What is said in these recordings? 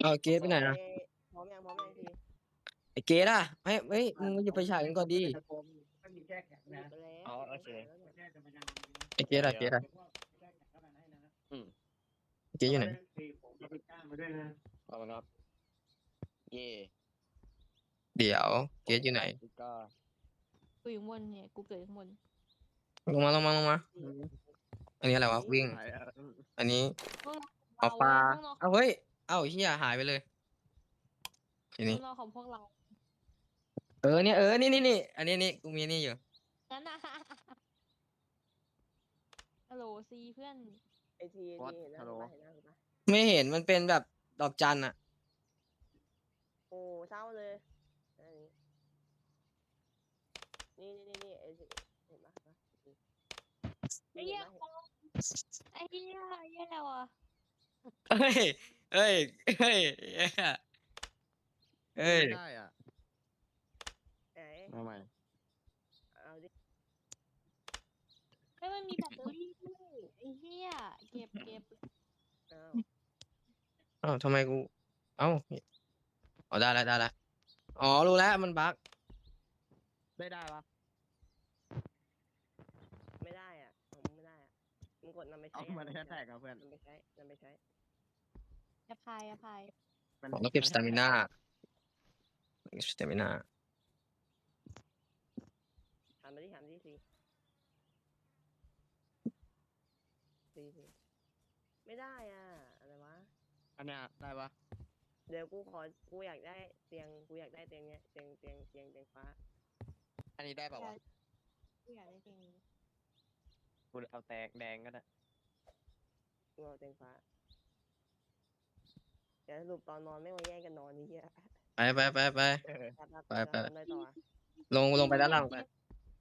เอาเกสไปไหนอะพร้อมยังพร้อมยังทีไอ้เกสอะเฮ้ยเฮ้ยมึงมาอยู่ไปฉายกันก่อนดีไม่มีแช่แข็งนะไปแล้วอ๋อโอเคแช่จะมายังไอ้เกสอะเกสอะแช่แข็งเข้ามาให้นะเกสอยู่ไหนตีผมก็ไปก้านมาด้วยนะเอามาครับเย่เดี๋ยวเกสอยู่ไหนก็กูอยู่ข้างบนเนี่ยกูเกิดข้างบนลงมาลงมาลงมาอันนี้อะไรวะวิ่ง อันนี้เอาปลาพวกเราเอาเฮ้ย เอาเฮียหายไปเลยทีนี้พวกเราของพวกเราเออเนี่ยเออนี่นี่นี่อันนี้นี่กูมีนี่อยู่งั้นนะฮัลโหลซีเพื่อนไอทีไอทีเห็นหน้ากูปะเห็นหน้ากูปะไม่เห็นมันเป็นแบบดอกจันอะโอ้เศร้าเลยอันนี้นี่นี่นี่นี่ไอทีเห็นปะเห็นปะไอ้เหี้ยไอ้เหี้ยแย่ว่ะเฮ้ย เฮ้ยเฮ้ยเฮ้ยเฮ้ยไม่ได้อะไหนมาใหม่เอาดิไม่มันมีแบตเตอรี่ด้วยไอ้เหี้ยเก็บเก็บเอาเอ้าทำไมกู เอ้าอ๋อได้แล้วได้แล้วอ๋อรู้แล้วมันบั๊กได้ได้ปะไม่ได้อะผมไม่ได้อะมึงกดนำไปใช้เอาอะมาในแท็กครับเพื่อนนำไปใช้นำไปใช้ อภัยอภัยมันอ๋อต้องเก็บสตามิน่าสตามิน่าถามมาดิถามดิสิสิสิไม่ได้อะ อะไรวะ อันเนี้ยได้ปะเดี๋ยวกูขอ กูอยากได้เตียง กูอยากได้เตียงเนี้ย เตียงเตียงเตียงเตียงฟ้า อันนี้ได้ปะวะกูอยากได้เพลงนี้ กูเอาแตกแดงก็ได้ กูเอาเตียงฟ้า เดี๋ยวสรุปตอนนอนไม่มาแย่งกันนอนนี่เหี้ยไปไปไปไป ไปไป ไปทำอะไรต่ออะลงลงไปด้านล่างไป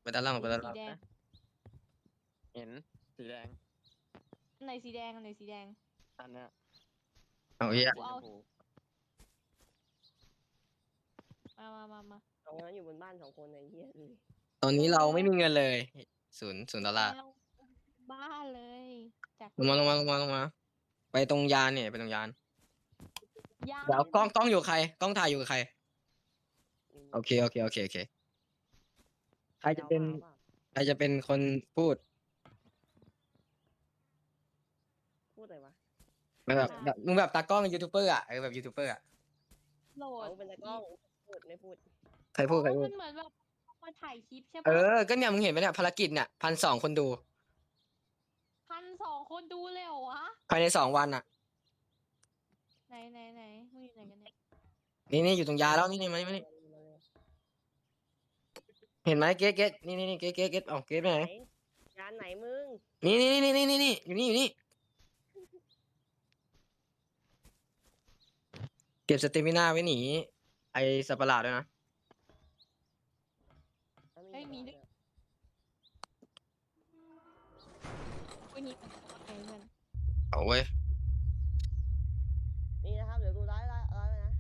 ไปด้านล่างไปด้านสีล่างแดงเห็นสีแดงอันไหนสีแดงอันไหนสีแดง อันเนี้ยเอาเฮียสีชมพูมามามามาตรงนั้นอยู่บนบ้านสองคนไอ้เหี้ยดูดิตอนนี้เราไม่มีเงินเลยศูนย์ศูนย์ดอลลาร์แล้วบ้าเลย จากลงมาลงมาลงมาลงมา ไปตรงยานเนี่ยไปตรงยาน ยาเดี๋ยวกล้องกล้องอยู่ใคร กล้องถ่ายอยู่กับใครอืมโอเคโอเคโอเคโอเค ใครจะเป็นอาปล่าใครจะเป็นคนพูดพูดอะไรวะแบบแบบมึงแบบตากล้องยูทูบเบอร์อะเออแบบยูทูบเบอร์อะโหลดเอาเป็นตะกล้องพูดไม่พูดใครพูดใครอ๋อพูด มันเหมือนแบบมาถ่ายคลิปใช่เอปะอก็เนี่ยมึงเห็นไหมเนี่ยภารกิจเนี่ยพันสองคนดูพันสองคนดูเลยเหรอวะภายในสองวันอะ ไหนไหนไหนมึงอยู่ไหนกันเนี่ย นี่นี่อยู่ตรงยาแล้วนี่นี่มานี่มานี่เห็นไหมเก๊กเก๊กนี่นี่นี่เก๊กเก๊กเก๊กเอ๋อเก๊กไปไหนไหนยานไหนมึง นี่นี่นี่นี่นี่นี่อยู่นี่อยู่นี่ เก็บสเตมิน่าไว้หนีไอสัตว์ประหลาดด้วยนะแล้วเฮ้ยมีกด้ระวยเป๋ากูนี่ไอ้เพื่อนเอาเว้ย นี่นะครับเดี๋ยวกูร้อยร้อยร้อยไปนะ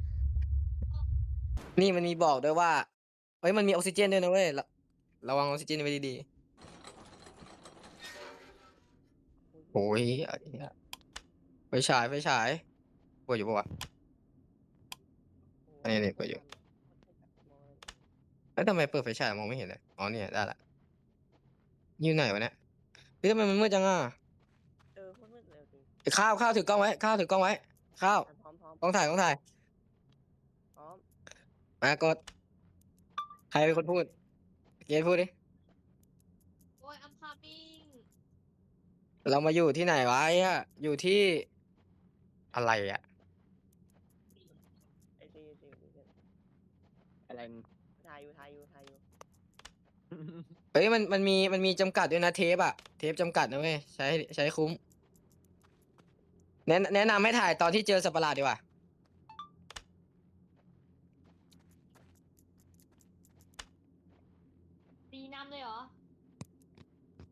นี่มันมีบอกด้วยว่าเฮ้ยมันมีออกซิเจนด้วยนะเว้ยระระวังออกซิเจนไว้ดีๆโอ้ยไอ้เหี้ยไฟฉายไฟฉายเปิดอยู่ปะวะ อันนี้นี่เปิดอยู่ แล้วทำไมเปิดไฟฉายมองไม่เห็นเลยอ๋อเนี่ยได้ละอยู่ไหนวะเนี่ยเฮ้ยทำไมมันมืดจังอะเออโคตรมืดเลยจริงไอ้ข้าวข้าวถือกล้องไว้ข้าวถือ กล้องไว้ข้าวอะพร้อมพร้อมกล้องถ่ายกล้องถ่ายพร้อม มากด ใครเป็นคนพูด เกณฑ์พูดดิ โอ้ยอัมพาปิ้งเรามาอยู่ที่ไหนวะไอ้อะอยู่ที่อะไรอะไอซีไอซีไอซีอะไรถ่ายอยู่ถ่ายอยู่ถ่ายอยู่เฮ้ยมันมันมีมันมีจำกัดด้วยนะเทปอะเทปจำกัดนะเว้ยใช้ใช้คุ้ม แนะแนะนำให้ถ่ายตอนที่เจอสัตว์ประหลาดดีกว่า ตีน้ำเลยเหรอ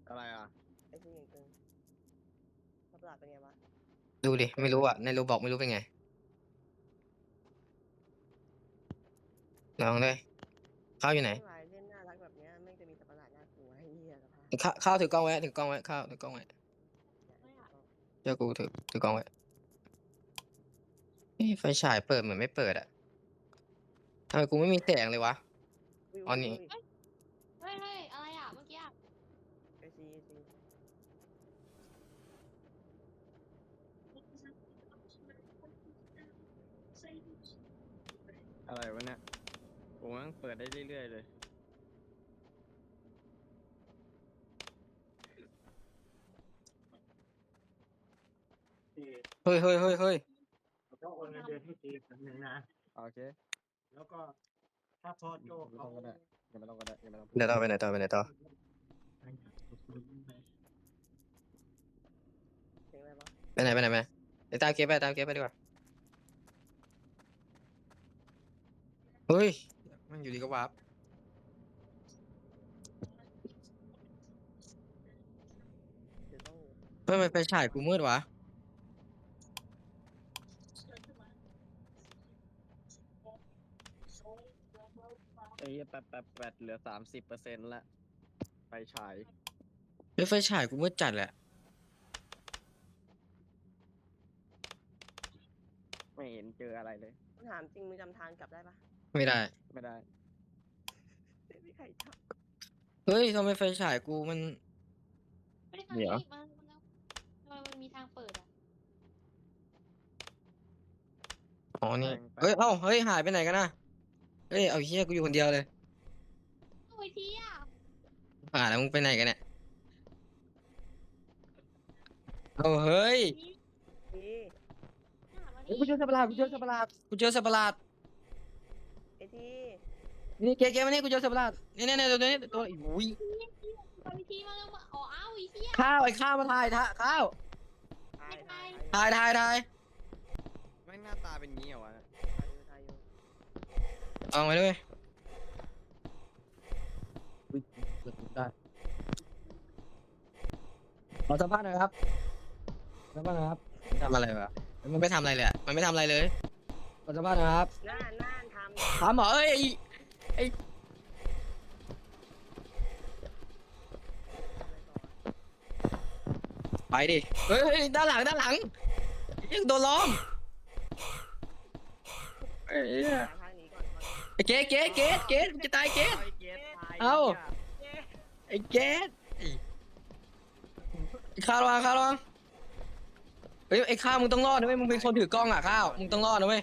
อะไรอะ ไอซีอย่างตึงสับประหลาดเป็นไงวะ ดูดิ ไม่รู้อะในรูบอกไม่รู้เป็นไง ลองเลยข้าวอยู่ไหนไม่ไหวเล่นน่ารักแบบเนี้ยแม่งจะมีสับประหลาดน่ากลัวไอ้เหี้ยสภาพข้าวข้าวถือกล้องไว้ถือกล้องไว้ข้าวถือกล้องไว้ไม่อะเจ้ากูถือถือกล้องไว้เอ้ยไฟฉายเปิดเหมือนไม่เปิดอะทำไมกูไม่มีแสงเลยวะ วิวอ๋อนี่ วิว เฮ้ยเฮ้ยอะไรอะเมื่อกี้อะ ไอซีไอซี อะไรวะเนี่ยผมมันเปิดได้เรื่อยๆเลยที่เฮ้ยเฮ้ยเฮ้ยเฮ้ยเราต้องโอนเงินเดือนให้ทีครั้งหนึ่งนะ โอเคแล้วก็ถ้าพอโจไม่เขาต้องก็ได้ยังไม่ต้องก็ได้ยังไม่ต้องเดี๋ยวต่อไปไหนต่อไปไหนต่อเสียงอะไรวะไปไหนไปไหนไปไหนไปตามเก็บไปตามเก็บไปดีกว่า เฮ้ย มันอยู่ดีก็วาร์ปเดี๋ยวต้องเฮ้ยทำไมไฟฉายกูมืดวะ ไอ้เหี้ยแป๊บแป๊บแป๊บเหลือสามสิบเปอร์เซ็นต์ละไฟฉายเฮ้ยไฟฉายกูมืดจัดแหละ ไม่เห็นเจออะไรเลย ถามจริงมึงจำทางกลับได้ปะ ไม่ได้ ไม่ได้ไม่มีใครทักเฮ้ยทำไมไฟฉายกูมัน ไม่ได้ทางเดี๋ยวนี้มันมันทำไมมันมีทางเปิดอะอ๋อนี่แปลงแปลงเฮ้ย เอ้า เฮ้ย หายไปไหนกันนะเฮ้ย เอาเฮียกูอยู่คนเดียวเลยโอ้ยทีอะผ่าแล้วมึงไปไหนกันเนี่ย เอาเฮ้ยนี่หามาเฮ้ยกูเจอสัตว์ประหลาดกูเจอสัตว์ประหลาดกูเจอสัตว์ประหลาดไอ ทีนี่เก๊เก๊มานี่กูเจอสัตว์ประหลาดนี่นี่นี่ตัวนี้ตัวอุ้ยไปทีมาแล้วมาอ๋ออ้าวอีเหี้ยข้าวไอ้ข้าวมาถ่ายท่าข้าวทายทายถ่ายถ่ายถ่ายไม่งหน้าตาเป็นงี้เหรอวะทายอยู่ทายอยู่เอาไว้ด้วยอุ๊ยเปิดได้ขอสัมภาษณ์หน่อยครับสัมภาษณ์หน่อยครับมันทำอะไรวะมันไม่ทำอะไรเลยอะมันไม่ทำอะไรเลยขอสัมภาษณ์หน่อยครับน่านน่า นทำถามหมอเอ้ยไอ้ไอ้ไปดิ เฮ้ยด้านหลังด้านหลัง ยังโดนล้อมเอ้ยหาทางนี้ก่อนไอ้เกสเกสเกสเกสมึงจะตายเกส ไอเกตตายเอ้าเย้ไอ้เกสไอ้ไอ้ข้าวระวังข้าวระวังเฮ้ยไอ้ข้าวมึงต้องรอดนะเว้ยมึงเป็นคนถือกล้องอะข้าวมึงต้องรอดนะเว้ย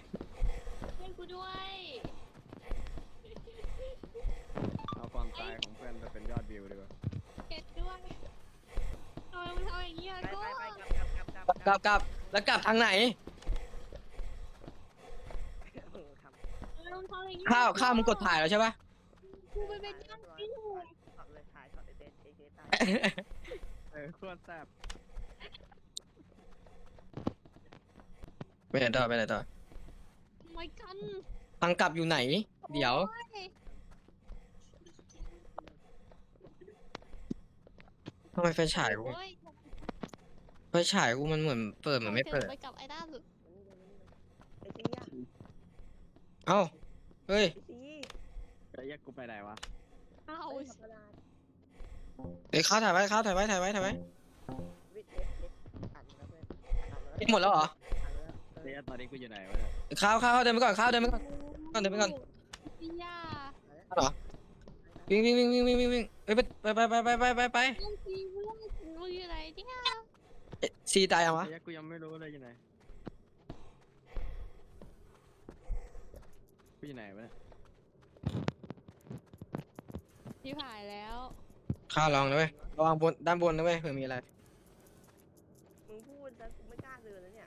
กลับกลับกลับกลับแล้วกลับทางไหนเออครับทำไมมึงทำอย่างนี้ข้าวข้าวมึงกดถ่ายแล้วใช่ปะกูไปเป็นจ้างที่อยู่ช็อตเลยถ่ายช็อตเด็ดๆเอเตายเออควรแซ่บไปไหนต่อไปไหนต่อทำไมกันทางกลับอยู่ไหน เดี๋ยวโอ้ยทำไมไฟฉายกูโอ้ย ไฟฉายกูมันเหมือนเปิดเหมือนไม่เปิด ไปกับไอ้ด้านไอซีอะเอ้า เฮ้ย ไอซีไอ้เหี้ยกูไปไหนวะอ้าวเอ้ยธรรมดาเอ้ยข้าวถ่ายไว้ข้าวถ่ายไว้ถ่ายไว้ถ่ายไว้วิทย์เล็ดเล็ดอ่านแล้วเพื่อนอ่านแล้วกินหมดแล้วเหรออ่านแล้วเอเฮ้ยอตอนนี้กูอยู่ไหนวะเนี่ยข้าวข้าวเดินไปก่อนข้าวเดินไปก่อนก่อนเดี๋ยวไปก่อนพี่ยาเหรอวิ่งวิ่งวิ่งวิ่งวิ่งวิ่งวิ่งเอ้ยไปไปไปไปไปไปไปไปลูกพี่เพื่อนมึงอยู่ไหนเนี่ยเอ๊ะ ซีตายยังวะไอ้เหี้ยกูยังไม่รู้เลยอยู่ไหนกูอยู่ไหนวะเนี่ยพี่ผ่ายแล้วข้าวลองนะเว้ยระวังบนด้านบนนะเว้ยเผื่อมีอะไร มึงพูดซะกูไม่กล้าเดินแล้วเนี่ย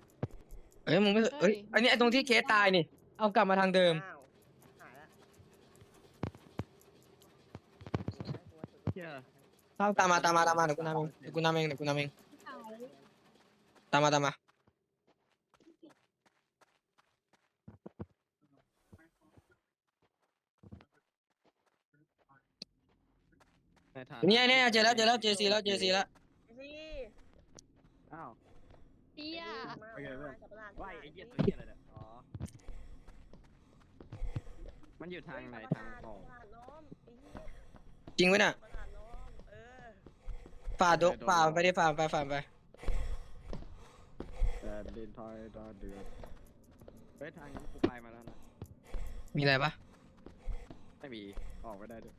เอ้ยมึงไม่เอ้ยอันนี้ไอ้ตรงที่เคสตายนี่ เอากลับมาทางเดิม อ้าวหายละเหี้ยข้าวตามมาตามมาตามมาเดี๋ยวกูนำเองเดี๋ยวกูนำเองเดี๋ยวกูนำเองผ่ายตามมาตามมา ในฐานะเนี่ยเนี่ยเจอแล้วเจอแล้วเจอซีแล้วเจอซีแล้วไอซีอ้าวพี่ยามาโอเคเพื่อนสับประหลาดว่ายไอ้เหี้ยตัวไเหี้ยอะไรเนี่ยอ๋อมันอยู่ทางไหนทางออกประหลาดล้อมไอ้เหี้ยจริงไว้น่ะประหลาดล้อมเออ ฝ่าดกฝ่าไปดิฝ่าไปฝ่าไป แต่ดินทอยดอเดือดเฮ้ยทางนี้กูไปมาแล้วนะ มีอะไรปะไม่มี ออกไม่ได้ด้วย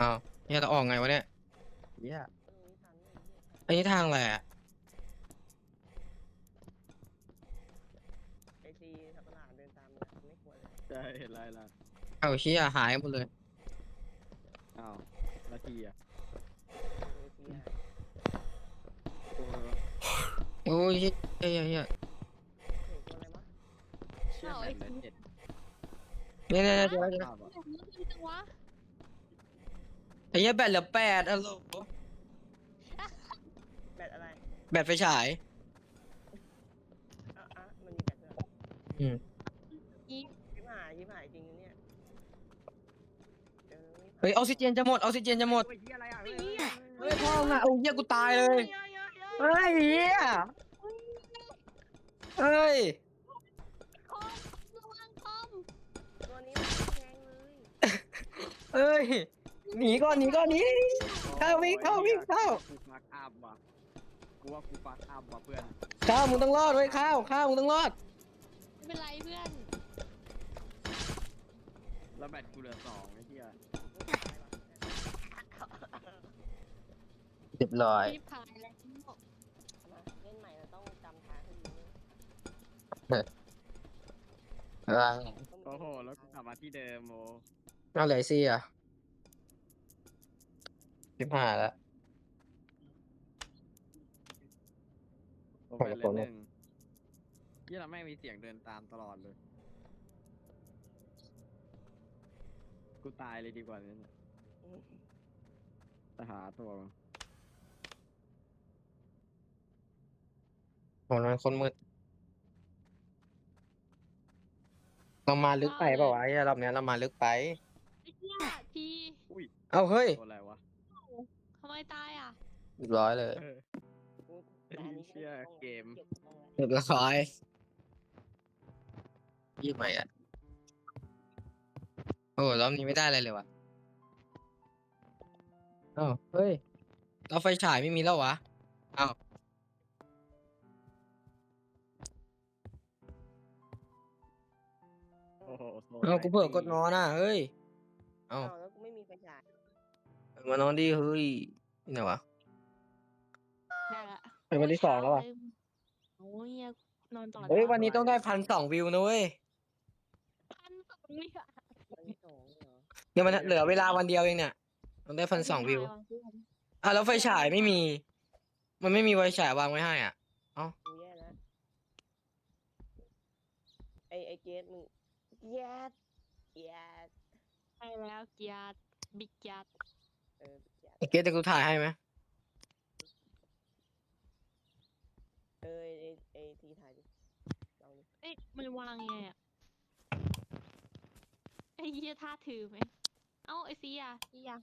อ้าวเนี่ยจะออกไงวะเนี่ย เหี้ยเออไม่ทันเลยอันนี้ทางอะไรอะ ไอซีสัตว์ประหลาดเดินตามเนี่ยไม่ควรเลยใช่เห็นไรละเอาเชี่ยหายหมดเลย อ้าวนาทีอะ ไอซีหายโอ้โห โอ้ยเชี่ยเชี่ยเชี่ยเห็นตัวอะไรวะเชื่อเอาแบไอ้บเลยเจ็ดเนี่ยเนี่ยเนี่ยเดี๋ยวเดี๋ยวภาพอะแบบนี้คือจังวะไอ้เหี้ยแบตเหลือแปดอะโหลแบตอะไรแบตไฟฉาย อะอะมันมีแบตด้วยเหรออืมยิงยิบหายยิบหายจริงนะเนี่ยเออเฮ้ยออกซิเจนจะหมดออกซิเจนจะหมด โอ้ยเหี้ยอะไรอะไอ้เฮ้ยเหี้ยเฮ้ยพ่อมึงอะโอ้ยเหี้ยกูตายเลย เฮ้ย เฮ้ยเฮ้ยเฮ้ยเหี้ยเฮ้ย คอมระวังคอมตัวนี้มันแพงเลยเฮ้ย หนีก่อนหนีก่อนหนี เข้าวิ่งเข้าวิ่งเข้า กูฟักอัพว่ะกูว่ากูฟักอัพว่ะเพื่อนข้าวมึงต้องรอดเว้ยข้าวข้าวมึงต้องรอด ไม่เป็นไรเพื่อนแล้วแบตกูเหลือสองไอ้เหี้ยเรียบร้อยรีบพายแล้ว มาเล่นใหม่เราต้องจำทางให้ดีนะ อะไรต้องมีโอ้โห แล้วกูกลับมาที่เดิมโมเอาไหลซี่อะสิบห้าแล้วโอ้ผมไปกับเลผมยเนี่หยนึ่งยี่เราไม่งมีเสียงเดินตามตลอดเลย กูตายเลยดีกว่าเนี่ยจะหาตัวมันผมนั้นคนมืด เรามาลึกไปเปล่าวะไอ้เหี้ยรอบเนี้ยเรามาลึกไป ไอ้เหี้ยทีอุ้ยเอาเฮ้ยตัวอะไรวะทำไมตายอะเรียบร้อยเลยเออกูแต่อันนี้เชี่ยต้องเกมก็บต้องแล้วเรียบร้อยยี่ใหม่อะโอ้รอบนี้ไม่ได้อะไรเลยวะอ้าวเฮ้ยเราไฟฉายไม่มีแล้ววะอ้า วโอ้โหโซอ้าวกูเผื่อกดนอนอะเฮ้ย เอ้าอ้าวแล้วกูไม่มีไฟฉายมานอนดิเฮ้ยนี่ไหนวะ ได้ละเป็นวันที่สองแล้ววะโอ้ยเหี้ยนอนต่อเฮ้ยวันนี้ต้องได้พันสองวิวนะเว้ยพันสองวิอะวันที่สองเหรอเนี่ยมันเหลือเวลาวันเดียวเองเนี่ยต้องได้พันสองวิวอะแล้วไฟฉายไม่มี มันไม่มีไฟฉายวางไว้ให้อะ กูแย่แล้วไอไอเกสมึง เกสเกสใช่แล้วเกียร์บิ๊กเกียร์เออเกสไอเกสจะกูถ่ายให้ไหมเออไอไอทีถ่ายดิลองดิเอ้ยมันวางยังไงอะไอ้เหี้ยท่าถือไหมเอ้าไอ้ซีอะซีอะ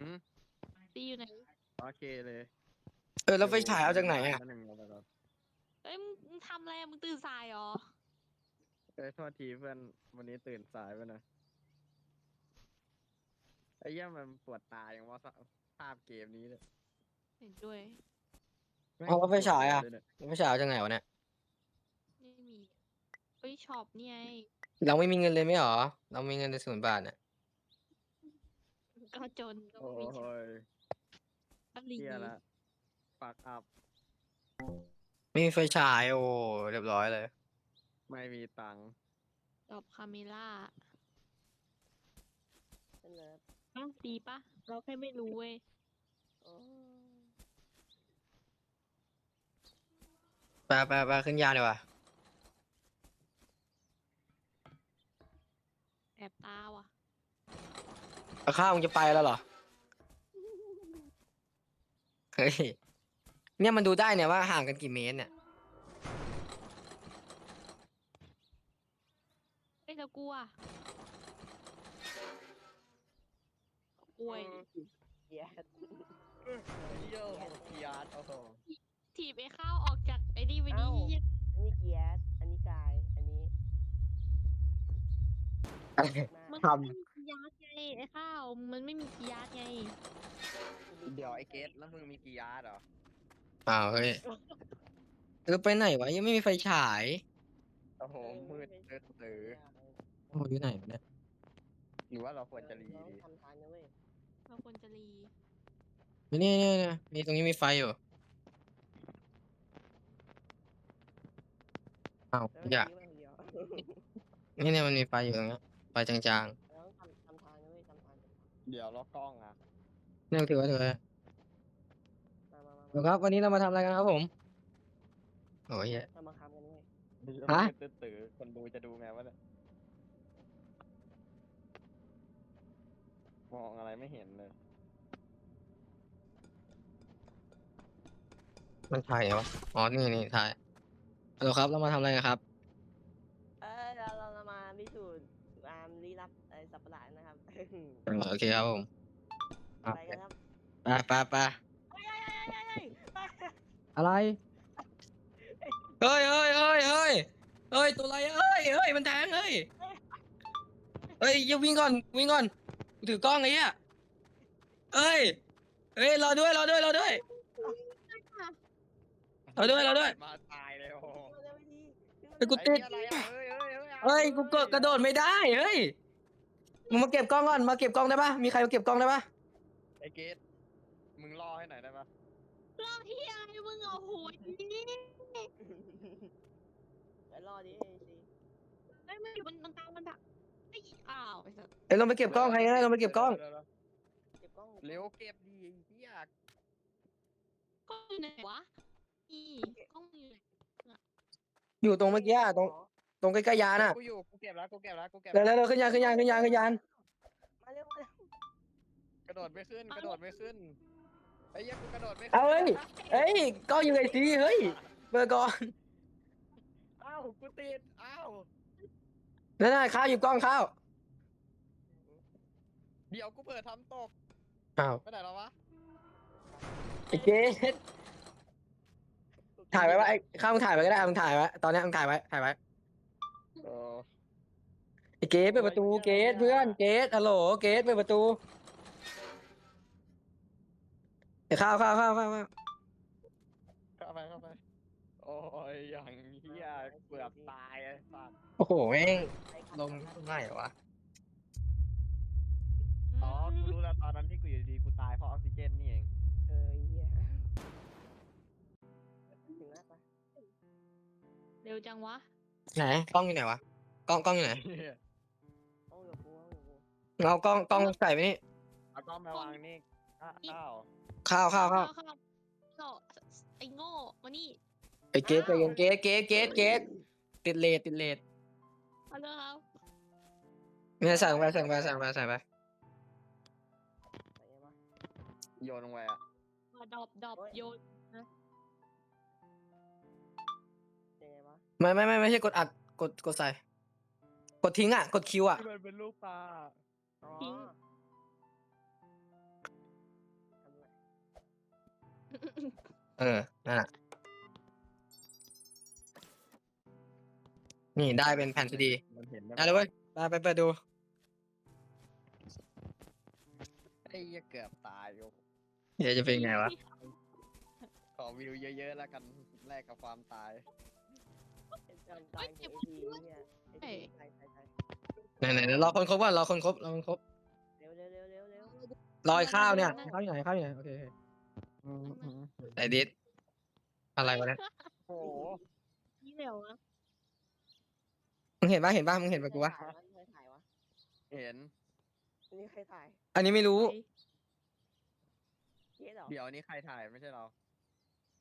หืม ซีอยู่ไหนโอเคเลยเออแล้วไฟฉายเอาจากไหนอะ แป๊บนึงเอาไปก่อนเอ้ยมึงมึงทำอะไรอะมึงตื่นสายเหรอ เอ้ยโทษทีเพื่อนวันนี้ตื่นสายไปหนะไอ้เหี้ยมันปวดตาอย่างว่าภาพเกมนี้เนี่ยเห็นด้วย เอาแล้วไฟฉายอะเลยเนี่ยไฟฉายเอาจากไหนวะเนี่ย ไม่มีเฮ้ยช็อปนี่ไงเราไม่มีเงินเลยไหมหรอ เรามีเงินในศูนย์บาทเนี่ยก็จนก็โอ้ไม่มีช็อปยก็ลีเฮียละปักอัพไม่มีไฟฉายโอ้เรียบร้อยเลย ไม่มีตังค์ดอบคาเมล่าเป็นเลิฟอ้าวดีปะ เราแค่ไม่รู้เว้ย โอ้ไปไปไปขึ้นยานดีกว่าแอบตาว่ะ เอาข้าวมึงจะไปแล้วเหรอ เฮ้ย เนี่ยมันดูได้เนี่ยว่าห่างกันกี่เมตรเนี่ย เอ้ ยแล้วกูอะกล้วยเกสเยี่ยมเกียร์โอ้โหถีบไอ้ข้าวออกจากไอ้นี่ไปดิเอ้าเหี้ยอันนี้เกสอันนี้กาย อันนี้หน้ามันทไม่มีกียาร์ดไงไอ้ข้าวมันไม่มีกียาร์ดไงเดี๋ยวไอ้เกตแล้วมึงมีกี่ยาร์ดเหรออ้าวเฮ้ยเออไปไหนวะยังไม่มีไฟฉายโอ้โอ้โหมืดเตื้อตื้อ โอ้อยู่ไหนวะเนี่ยหรือว่าเราควรจะรีเราดี ทำทางนะเว้ยเราควรจะรีนี่นี่นี่มีตรงนี้มีไฟอยู่อ้าวแล้วอย่าเมื่อกี้ว่าคนเดียวนี่เนี่ยมันมีไฟอยู่ตรงเนี้ยไฟจางเราต้องทำทำทางนะเว้ยทำทางเดี๋ยวล็อกกล้องอะๆนี่ถือว่าถือว่ามามามาเดี๋ยวครับ วันนี้เรามาทำอะไรกันครับผมโอ้ยเหี้ยมามาคำกันเว้ยฮะ ตื้อตื้อคนดูจะดูไงวะเนี่ย มองอะไรไม่เห็นเลยมันถ่ายเหรอวะ อ๋อ นี่นี่ถ่ายฮัลโหลครับ เรามาทำอะไรกันครับ เออเราเราเรามาพิสูจน์ความลี้ลับไอ้สัตว์ประหลาดนะครับเออโอเคครับผมอะไปกันครับไปไปไปเฮ้ยเฮ้ยเฮ้ยเฮ้ยเฮ้ยไปอะไร เฮ้ยเฮ้ยเฮ้ยเฮ้ยเฮ้ย ตัวอะไรเฮ้ยเฮ้ย มันแทงเฮ้ย เฮ้ยอย่าวิ่งก่อน วิ่งก่อนกู ถือกล้องไอ้เหี้ยเฮ้ยเฮ้ยรอด้วยรอด้วยรอด้วยรอด้วยรอด้วยมาตายเลยโอ้โหเร็วๆดีเฮ้ยกูติดไอ้เหี้ยอะไรอะเฮ้ยเฮ้ยเฮ้ยเฮ้ยกูกดกระโดดไม่ได้เฮ้ยมึงมาเก็บกล้องก่อนมาเก็บกล้องได้ปะมีใครมาเก็บกล้องได้ปะไอ้เกตมึงรอให้หน่อยได้ปะรอบที่อะไรมึงเอาโหยนี่ไปรอดิไอ้สิไอ้ยมันอยู่บนมันตามมันแบบไอ้อ้าวไอ้สัสเอ้ยลงไปเก็บกล้องใครก็ได้ลงไปเก็บกล้องดี๋ยวเก็บกล้องๆเร็วเก็บดีไอ้เหี้ยกล้องอยู่ไหนวะอีกล้องอยู่ไหนอยู่ตรงเมื่อกี้อะตรงตรงใกล้ๆยานอะกูอยู่กูเก็บแล้วกูเก็บแล้วกูเก็บเร็วแล้วเร็วเร็วขึ้นยานขึ้นยานขึ้นยานขึ้นยานมาเร็วมาเร็วกระโดดไม่ขึ้นกระโดดไม่ขึ้นไอ้เหี้ยกูกระโดดไม่ขึ้นเอาเฮ้ยเฮ้ยกล้องอยู่ไอซีเฮ้ยเบอร์ก่อนอ้าวกูติดอ้าวนั่นน่ะข้าวหยิบกล้องข้าว เดี๋ยวกูเปิดทำตกอ้าวไปไหนแล้ววะไอ้เกดถ่ายไว้ว่าไอ้ข้าวมึงถ่ายไว้ก็ได้มึงถ่ายไว้ตอนเนี้ยมึงถ่ายไว้ถ่ายไว้เออไอ้เกดเปิดประตูเกดเพื่อนเกดฮัลโหลเกดเปิดประตูไอ้ข้าวข้าวข้าวข้าวข้าวเข้าไปเข้าไปโอ้ยอย่างเหี้ยเกือบตายไอ้สัสโอ้โหแม่งไปครับลงง่ายเหรอวะ อ๋อ กูรู้แล้วตอนนั้นที่กูอยู่ดีๆกูตายเพราะออกซิเจนนี่เอง เออไอ้เหี้ยถึงแล้วปะเร็วจังวะ ไหนกล้องอยู่ไหนวะกล้องกล้องอยู่ไหนต้องอยู่กูต้องอยู่กูเอากล้องกล้องใส่ไปนี่เอากล้องมาวางนี่อ้าอ้าวข้าวข้าวข้าวข้าวข้าวไอ้โง่มานี่ไอ้เกดใจเย็นเกดเกดเกดเกดติดเลทติดเลทเอาเลยครับเนี่ยใส่ลงไปใส่ลงไปใส่ลงไปใส่ไป โยนลงไปอะมาดรอปดรอปโยนใส่ไงวะไม่ไม่ไม่ไม่ใช่กดอัดกดกดใส่ กดทิ้งอะ กดคิวอะ ที่มันเป็นลูกปลาอ๋อทิ้ง ทำไงเออนั่นแหละนี่ได้เป็นแผ่นซีดีมันเห็นได้เลยเว้ยไปไปเปิดดู ไอ้เหี้ยเกือบตายโย เดี๋ยวจะเป็นไงวะ ขอวิวเยอะๆแล้วกันแลกกับความตายเป็นการตายของไอ้ทีเนี่ยไอ้ทีใช่ใช่ใช่ไหนไหนเดี๋ยวรอคนครบก่อนรอคนครบรอคนครบเร็วเร็วเร็วเร็วเร็วรอไอ้ข้าวเนี่ยข้าวอยู่ไหนข้าวอยู่ไหนโอเคโอเคไอ้ดิสอะไรวะเนี่ยโอ้โหนี่เร็วนะมึงเห็นปะเห็นปะมึงเห็นปะกูวะ ใครถ่ายวะเห็น นี่ใครถ่าย อันนี้ไม่รู้เก สเหรอเดี๋ยวนี้ใครถ่ายไม่ใช่เรา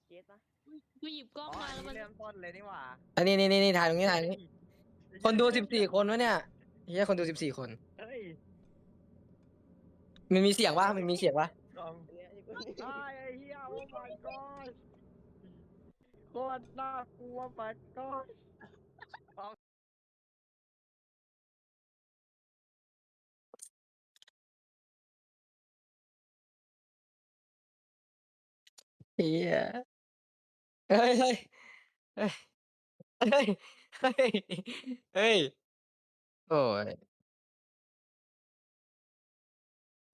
เกสปะกูหยิบกล้องอ๋อมาอันแล้วนี้มันเริ่มต้นเลยนี่หว่าอันนี้นี่นี่นี่ถ่ายตรงนี้ถ่ายตรงนี้ คนดูสิบสี่คนวะเนี่ยเฮียคนดูสิบสี่คน เฮ้ยมันมีเสียงวะมันมีเสียงวะกล้องอันเนี้ยไอ้กูไอ้ไอ้เหี้ยโอ้ my god โคตรน่ากลัว my god เฮียเฮ้ย เฮ้ย เฮ้ย เฮ้ย เฮ้ย เฮ้ย โอ้ย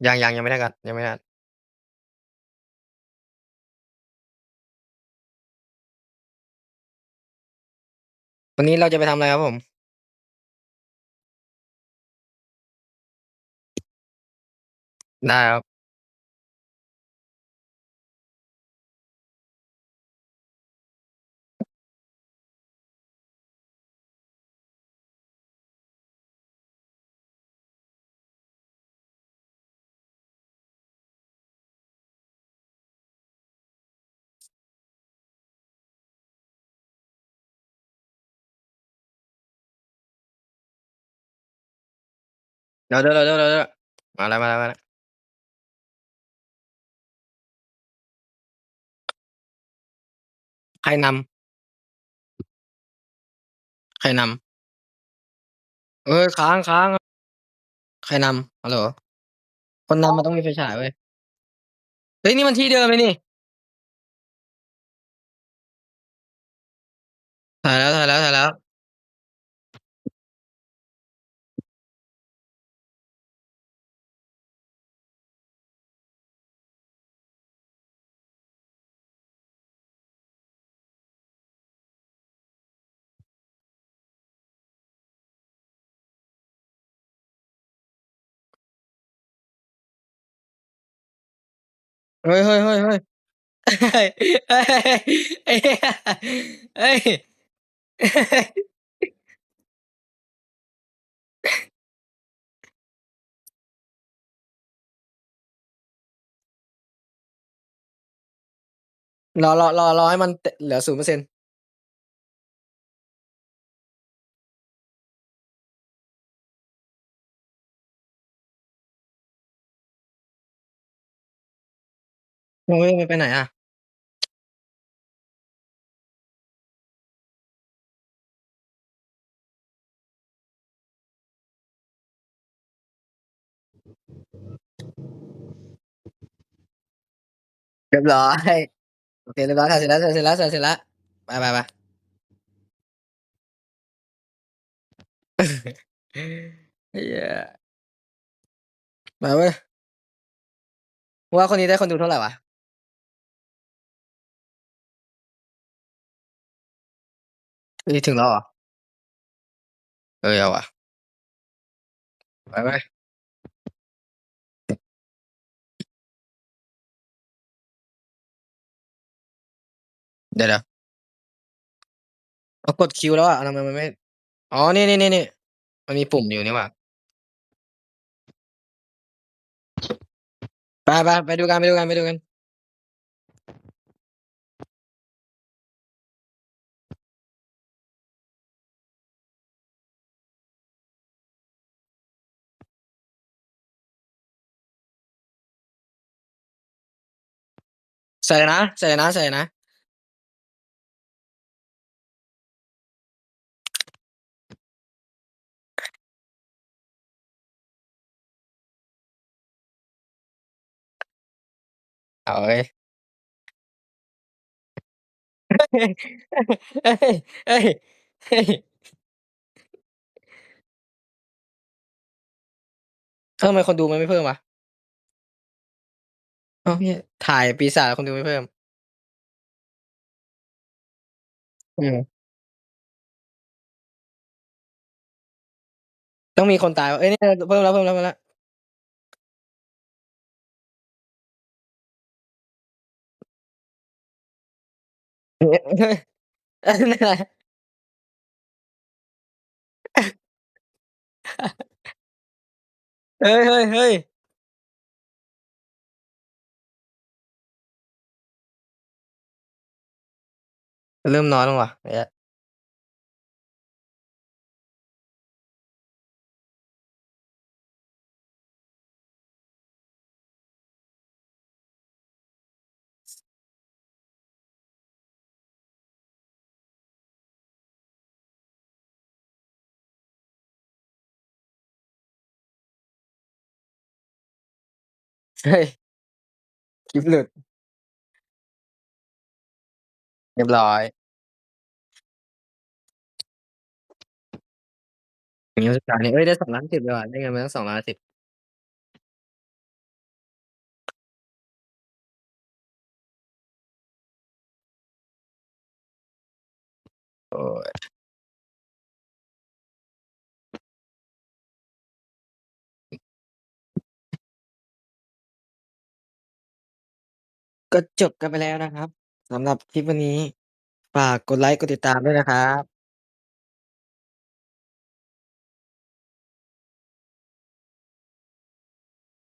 ยัง ยัง ยังไม่ได้กันยังไม่ได้กันวันนี้เราจะไปทำอะไรครับผม ได้ครับ เดี๋ยวเดี๋ยวเดี๋ยวเดี๋ยวเดี๋ยวมาแล้วมาแล้วมาแล้วใครนำใครนำเอ้ยค้างค้างใครนำฮัลโหลคนนำมันต้องมีไฟฉายเว้ยเฮ้ยนี่มันที่เดิมเลยนี่ถ่ายแล้วถ่ายแล้วถ่ายแล้ว เฮ้ย ๆ ๆ ๆ เฮ้ย เฮ้ยเฮ้ยเหี้ย เฮ้ย รอ รอ รอ รอให้มันเหลือศูนย์เปอร์เซ็น นย์เปอร์เซ็นต์โอ้ยมันไปไหนอะเรียบร้อยโอเคเรียบร้อยถ่ายเสร็จแล้วถ่ายเสร็จแล้วถ่ายเสร็จแล้วไปไปไปเฮียมาเว้ยว่าคนนี้ได้คนดูเท่าไหร่วะ นี่ถึงแล้วเหรอเออเอาว่ะไปไปเดี๋ยวเดี๋ยวเอากดคิวแล้วอะทำไมมันไม่ อ๋อ นี่นี่นี่นี่มันมีปุ่มอยู่นี่ว่ะไปไปไปดูกันไปดูกันไปดูกัน ใส่นะ ใส่นะ ใส่นะ เอาเอ้ยเฮ้ยเฮ้ยเฮ้ยเฮ้ยเออทำไมคนดูมันไม่เพิ่มวะ อ้าเนี่ยถ่ายปีศาจคนดูไม่เพิ่มอืมต้องมีคนตายวะเอ้ยเนี่ยเพิ่มแล้วเพิ่มแล้วเพิ่มแล้วเฮ้ยเฮ้ยนั่นแหละเฮ้ยเฮ้ยเฮ้ย เริ่มน้อยลงว่ะเหี้ยเฮ้ย คลิปหลุด เรียบร้อยอย่นี้สุดท้ายนี่เอ้ยได้สองล้านสิบเลยว่ะได้เงินมาตั้งสองล้านสิบโอ้ยก็จบกันไปแล้วนะครับ สำหรับคลิปวันนี้ ฝากกดไลค์ กดติดตามด้วยนะครับ